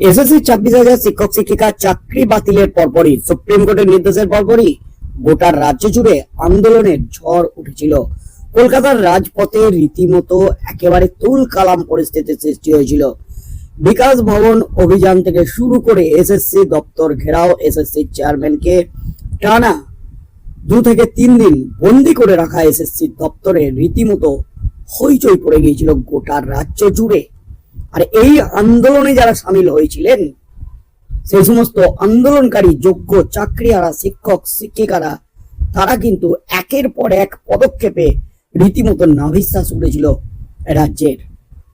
SSC ছাব্বিশ হাজার শিক্ষক শিক্ষিকা চাকরি বাতিলের পরপরই সুপ্রিম কোর্টের নির্দেশের পরপরই গোটা রাজ্য জুড়ে আন্দোলনের ঝড় উঠেছিল। কলকাতার রাজপথে রীতিমতো একেবারে তুল কালাম পরিস্থিতির সৃষ্টি হয়েছিল। বিকাশ ভবন অভিযান থেকে শুরু করে এসএসসি দপ্তর ঘেরাও এসএসসি চেয়ারম্যানকে টানা দু থেকে তিন দিন বন্দি করে রাখা এসএসসি দপ্তরে রীতিমতো হইচই পড়ে গিয়েছিল গোটা রাজ্য জুড়ে। আর এই আন্দোলনে যারা সামিল হয়েছিলেন, সেই সমস্ত আন্দোলনকারী, যোগ্য চাকরিয়ারা শিক্ষক, শিক্ষিকারা, তারা কিন্তু একের পর এক পদক্ষেপে রীতিমতো নাভিশ্বাস উঠেছিল রাজ্যের।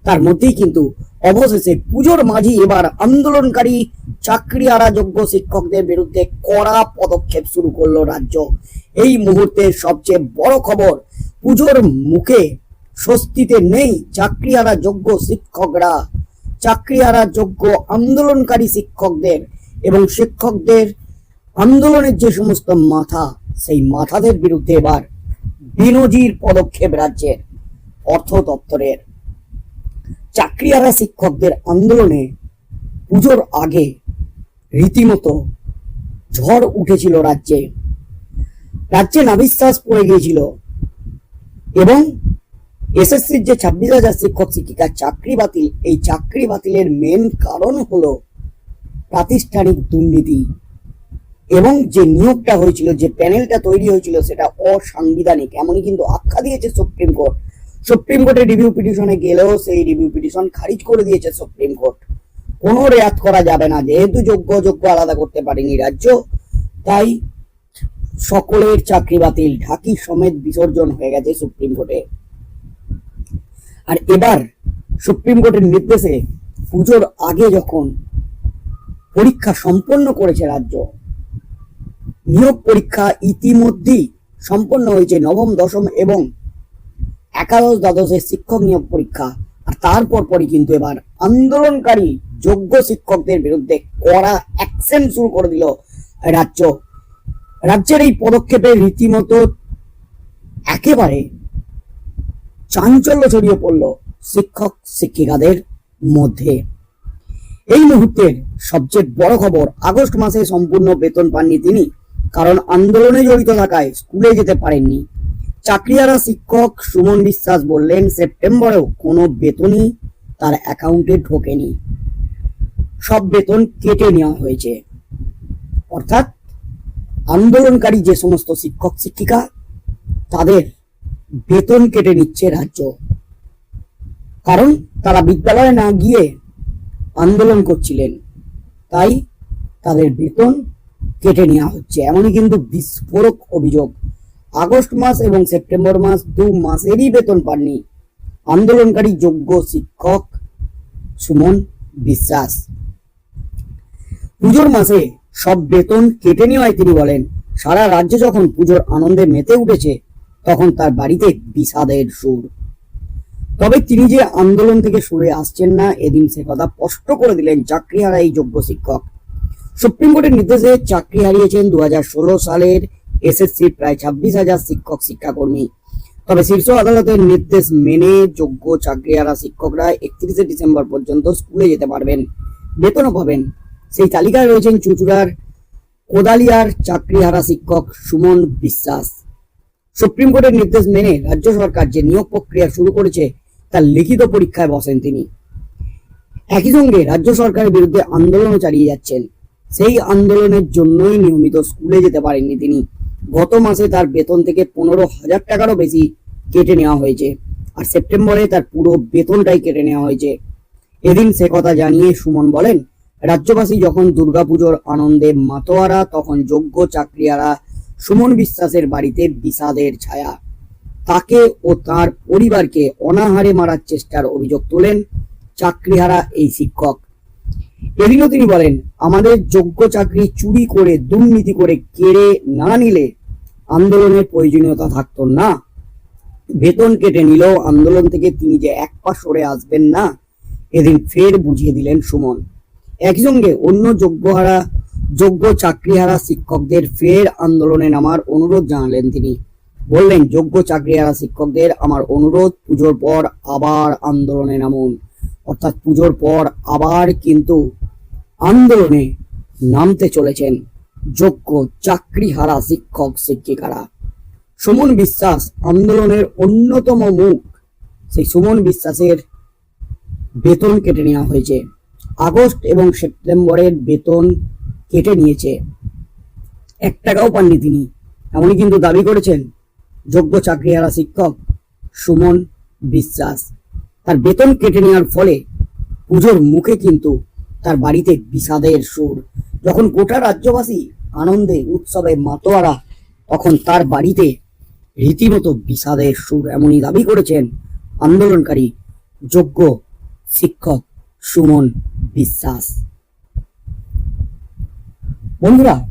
তার মধ্যেই কিন্তু অবশেষে পুজোর মাঝি এবার আন্দোলনকারী চাকরিয়ারা যোগ্য শিক্ষকদের বিরুদ্ধে কড়া পদক্ষেপ শুরু করল রাজ্য। এই মুহূর্তে সবচেয়ে বড় খবর, পুজোর মুখে স্বস্তিতে নেই চাকরিয়ারা যোগ্য শিক্ষকরা। চাকরিয়ারা যোগ্য আন্দোলনকারী শিক্ষকদের এবং শিক্ষকদের আন্দোলনের যে সমস্ত মাথা, সেই মাথাদের বিরুদ্ধে এবার বিনজির পদক্ষেপ রাজ্যের অর্থ দপ্তরের। চাকরিয়ারা শিক্ষকদের আন্দোলনে পুজোর আগে রীতিমতো ঝড় উঠেছিল রাজ্যে। রাজ্যে নাবিশ্বাস পড়ে গিয়েছিল এবং এসএসসির যে ছাব্বিশ হাজার শিক্ষক, শিক্ষিকার চাকরি বাতিল, এই চাকরি বাতিলের মেন কারণ হলো প্রাতিষ্ঠানিক দুর্নীতি। এবং যে নিয়োগটা হয়েছিল, যে প্যানেলটা তৈরি হয়েছিল, সেটা অসাংবিধানিক। এমনই কিন্তু আখ্যা দিয়েছে সুপ্রিম কোর্ট সুপ্রিম কোর্টে রিভিউ পিটিশনে গেলেও সেই রিভিউ পিটিশন খারিজ করে দিয়েছে সুপ্রিম কোর্ট কোনো রেয়াত করা যাবে না। যেহেতু যোগ্য যোগ্য আলাদা করতে পারেনি রাজ্য, তাই সকলের চাকরি বাতিল। ঢাকি সমেত বিসর্জন হয়ে গেছে সুপ্রিম কোর্টে আর এবার সুপ্রিম কোর্টের নির্দেশে পুজোর আগে যখন পরীক্ষা সম্পন্ন করেছে রাজ্য, নিয়োগ পরীক্ষা ইতিমধ্যেই সম্পন্ন হয়েছে নবম, দশম এবং একাদশ দ্বাদশের শিক্ষক নিয়োগ পরীক্ষা। আর তারপর পরই কিন্তু এবার আন্দোলনকারী যোগ্য শিক্ষকদের বিরুদ্ধে কড়া অ্যাকশন শুরু করে দিল রাজ্য। রাজ্যের এই পদক্ষেপে রীতিমতো একেবারে চাঞ্চল্য ছড়িয়ে পড়ল শিক্ষক শিক্ষিকাদের মধ্যে। এই মুহূর্তের সবচেয়ে বড় খবর, আগস্ট মাসে সম্পূর্ণ বেতন পাননি তিনি, কারণ আন্দোলনে জড়িত থাকায় স্কুলে যেতে পারেননি। চাকরিয়ারা শিক্ষক সুমন বিশ্বাস বললেন, সেপ্টেম্বরেও কোনো বেতনই তার অ্যাকাউন্টে ঢোকেনি। সব বেতন কেটে নেওয়া হয়েছে। অর্থাৎ আন্দোলনকারী যে সমস্ত শিক্ষক শিক্ষিকা, তাদের বেতন কেটে নিচ্ছে রাজ্য। কারণ তারা বিদ্যালয়ে না গিয়ে আন্দোলন করছিলেন। তাই তাদের বেতন কেটে নেওয়া হচ্ছে। এমনই কিন্তু বিস্ফোরক অভিযোগ। আগস্ট মাস এবং সেপ্টেম্বর মাস দু মাসেরই বেতন পাননি। আন্দোলনকারী যোগ্য শিক্ষক সুমন বিশ্বাস। পুজোর মাসে সব বেতন কেটে নেওয়ায় তিনি বলেন, সারা রাজ্য যখন পুজোর আনন্দে মেতে উঠেছে তখন তার বাড়িতে বিষাদের সুর। তবে তিনি যে আন্দোলন থেকে সরে আসছেন না, এদিন সে কথা স্পষ্ট করে দিলেন চাকরি হারা এই যোগ্য শিক্ষক। সুপ্রিম কোর্টের নির্দেশে চাকরি হারিয়েছেন দু সালের এসএসসি প্রায় ছাব্বিশ হাজার শিক্ষক, শিক্ষাকর্মী। তবে শীর্ষ আদালতের নির্দেশ মেনে যোগ্য চাকরিহারা শিক্ষকরা একত্রিশে ডিসেম্বর পর্যন্ত স্কুলে যেতে পারবেন, বেতনও পাবেন। সেই তালিকায় রয়েছেন চুচুড়ার কোদালিয়ার চাকরিহারা শিক্ষক সুমন বিশ্বাস। সুপ্রিম কোর্টের নির্দেশ মেনে রাজ্য সরকার যে নিয়োগ প্রক্রিয়া শুরু করেছে, তার লিখিত পরীক্ষায় বসেন তিনি। একই সঙ্গে রাজ্য সরকারের বিরুদ্ধে আন্দোলনও চালিয়ে যাচ্ছেন। সেই আন্দোলনের জন্যই নিয়মিত স্কুলে যেতে পারেননি তিনি। গত মাসে তার বেতন থেকে পনেরো হাজার টাকারও বেশি কেটে নেওয়া হয়েছে, আর সেপ্টেম্বরে তার পুরো বেতনটাই কেটে নেওয়া হয়েছে। এদিন সে কথা জানিয়ে সুমন বলেন, রাজ্যবাসী যখন দুর্গাপুজোর আনন্দে মাতোয়ারা, তখন যোগ্য চাকরিয়ারা সুমন বিশ্বাসের বাড়িতে বিষাদের ছায়া। তাকে ও তার পরিবারকে অনাহারে মারার চেষ্টার অভিযোগ তোলেন চাকরিহারা এই শিক্ষক। এদিনও তিনি বলেন, আমাদের যোগ্য চাকরি চুরি করে, দুর্নীতি করে কেড়ে না নিলে আন্দোলনের প্রয়োজনীয়তা থাকতো না। বেতন কেটে নিলেও আন্দোলন থেকে তিনি যে এক পা সরে আসবেন না, এদিন ফের বুঝিয়ে দিলেন সুমন। একই সঙ্গে অন্য যোগ্যহারা যোগ্য চাকরিহারা শিক্ষকদের ফের আন্দোলনে নামার অনুরোধ জানালেন তিনি। বললেন, যোগ্য চাকরিহারা শিক্ষকদের আমার অনুরোধ, পুজোর পর আবার আন্দোলনে নামুন। অর্থাৎ পুজোর পর আবার কিন্তু আন্দোলনে নামতে চলেছেন যোগ্য চাকরিহারা শিক্ষক, শিক্ষিকারা। সুমন বিশ্বাস, আন্দোলনের অন্যতম মুখ। সেই সুমন বিশ্বাসের বেতন কেটে নেওয়া হয়েছে। আগস্ট এবং সেপ্টেম্বরের বেতন কেটে নিয়েছে। এক টাকাও পাননি তিনি। এমনই কিন্তু দাবি করেছেন যোগ্য চাকরিহারা শিক্ষক সুমন বিশ্বাস। তার বেতন কেটে নেওয়ার ফলে পুজোর মুখে কিন্তু তার বাড়িতে বিষাদের সুর। যখন গোটা রাজ্যবাসী আনন্দে উৎসবে মাতোয়ারা, তখন তার বাড়িতে রীতিমতো বিষাদের সুর এমনই দাবি করেছেন আন্দোলনকারী যোগ্য শিক্ষক সুমন বিশ্বাস। বন্ধুরা,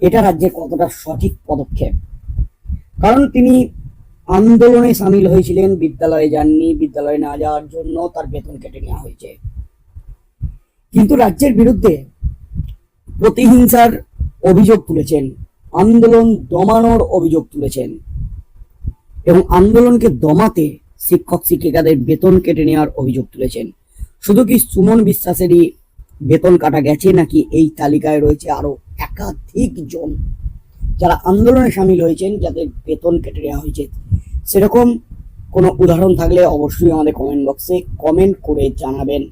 এটা রাজ্যের কতটা সঠিক পদক্ষেপ? কারণ তিনি আন্দোলনে সামিল হয়েছিলেন, বিদ্যালয়ে যাননি, বিদ্যালয়ে না যাওয়ার জন্য তার বেতন কেটে নেওয়া হয়েছে। কিন্তু রাজ্যের বিরুদ্ধে প্রতিহিংসার অভিযোগ তুলেছেন, আন্দোলন দমানোর অভিযোগ তুলেছেন এবং আন্দোলনকে দমাতে শিক্ষক শিক্ষিকাদের বেতন কেটে নেওয়ার অভিযোগ তুলেছেন। শুধু কি সুমন বিশ্বাসেরই বেতন কাটা গেছে নাকি এই তালিকায় রয়েছে আরও একাধিক জন যারা আন্দোলনে সামিল হয়েছেন, যাদের বেতন কেটে নেওয়া হয়েছে। সেরকম কোনো উদাহরণ থাকলে অবশ্যই আমাদের কমেন্ট বক্সে কমেন্ট করে জানাবেন।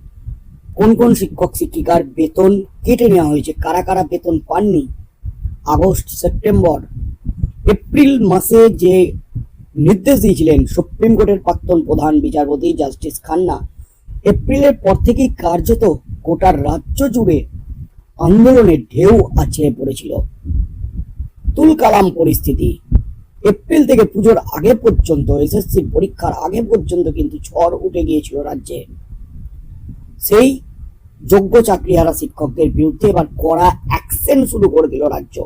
কোন কোন শিক্ষক, শিক্ষিকার বেতন কেটে নেওয়া হয়েছে? কারা কারা বেতন পাননি? আগস্ট, সেপ্টেম্বর, এপ্রিল মাসে যে নির্দেশ দিয়েছিলেন সুপ্রিম কোর্টের প্রাক্তন প্রধান বিচারপতি জাস্টিস খান্না, এপ্রিলের পর থেকেই কার্যত গোটা রাজ্য জুড়ে আন্দোলনের ঢেউ আছড়ে পড়েছিল। তুলকালাম পরিস্থিতি। এপ্রিল থেকে পুজোর আগে পর্যন্ত, এসএসসি পরীক্ষার আগে পর্যন্ত কিন্তু ঝড় উঠে গিয়েছিল রাজ্যে। সেই যোগ্য চাকরিহারা শিক্ষকদের বিরুদ্ধে এবার কড়া অ্যাকশন শুরু করে দিল রাজ্য।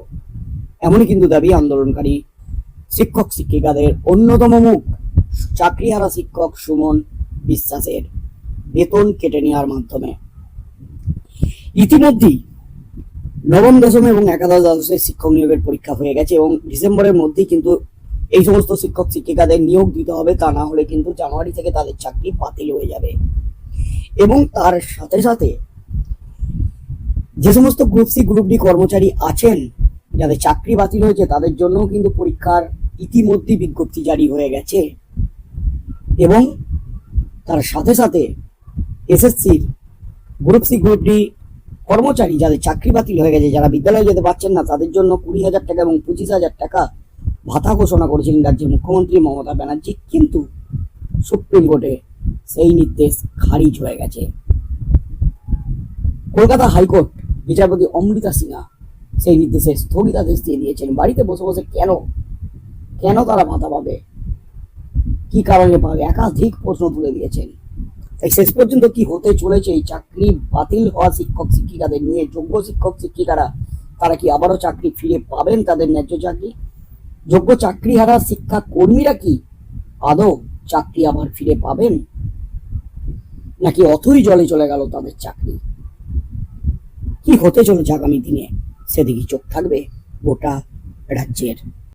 এমনই কিন্তু দাবি আন্দোলনকারী শিক্ষক শিক্ষিকাদের। অন্যতম মুখ, চাকরিহারা শিক্ষক সুমন বিশ্বাসের। বেতন কেটে নেওয়ার মাধ্যমে। ইতিমধ্যেই নবম, দশম এবং একাদশ দ্বাদশের শিক্ষক নিয়োগের পরীক্ষা হয়ে গেছে এবং ডিসেম্বরের মধ্যেই কিন্তু এই সমস্ত শিক্ষক, শিক্ষিকাদের নিয়োগ দিতে হবে। তা না হলে কিন্তু জানুয়ারি থেকে তাদের চাকরি বাতিল হয়ে যাবে। এবং তার সাথে সাথে যে সমস্ত গ্রুপ সি গ্রুপ ডি কর্মচারী আছেন, যাদের চাকরি বাতিল হয়েছে, তাদের জন্য কিন্তু পরীক্ষার ইতিমধ্যে বিজ্ঞপ্তি জারি হয়ে গেছে। এবং তার সাথে সাথে এসএসসির গ্রুপ সি গ্রুপ ডি কর্মচারী যাদের চাকরি বাতিল হয়ে গেছে, যারা বিদ্যালয়ে যেতে পারছেন না, তাদের জন্য কুড়ি হাজার টাকা এবং পঁচিশ হাজার টাকা ভাতা ঘোষণা করেছিলেন রাজ্যের মুখ্যমন্ত্রী মমতা ব্যানার্জি। কিন্তু সুপ্রিম কোর্টে সেই নির্দেশ খারিজ হয়ে গেছে। কলকাতা হাইকোর্ট বিচারপতি অমৃতা সিনহা সেই নির্দেশে স্থগিতাদেশ দিয়ে দিয়েছেন। বাড়িতে বসে বসে কেন কেন তারা ভাতা পাবে? কি কারণে পাবে? একাধিক প্রশ্ন তুলে দিয়েছেন। তাই শেষ পর্যন্ত কি হতে চলেছে? এই চাকরি বাতিল হওয়া শিক্ষক শিক্ষিকাদের নিয়ে যোগ্য শিক্ষক শিক্ষিকারা, তারা কি আবারও চাকরি ফিরে পাবেন তাদের ন্যায্য চাকরি? যোগ্য চাকরি হারা শিক্ষা কর্মীরা কি আদৌ চাকরি আবার ফিরে পাবেন? নাকি অথই জলে চলে গেল তাদের চাকরি? কি হতে চলেছে আগামী দিনে? সেদিকে চোখ থাকবে গোটা রাজ্যের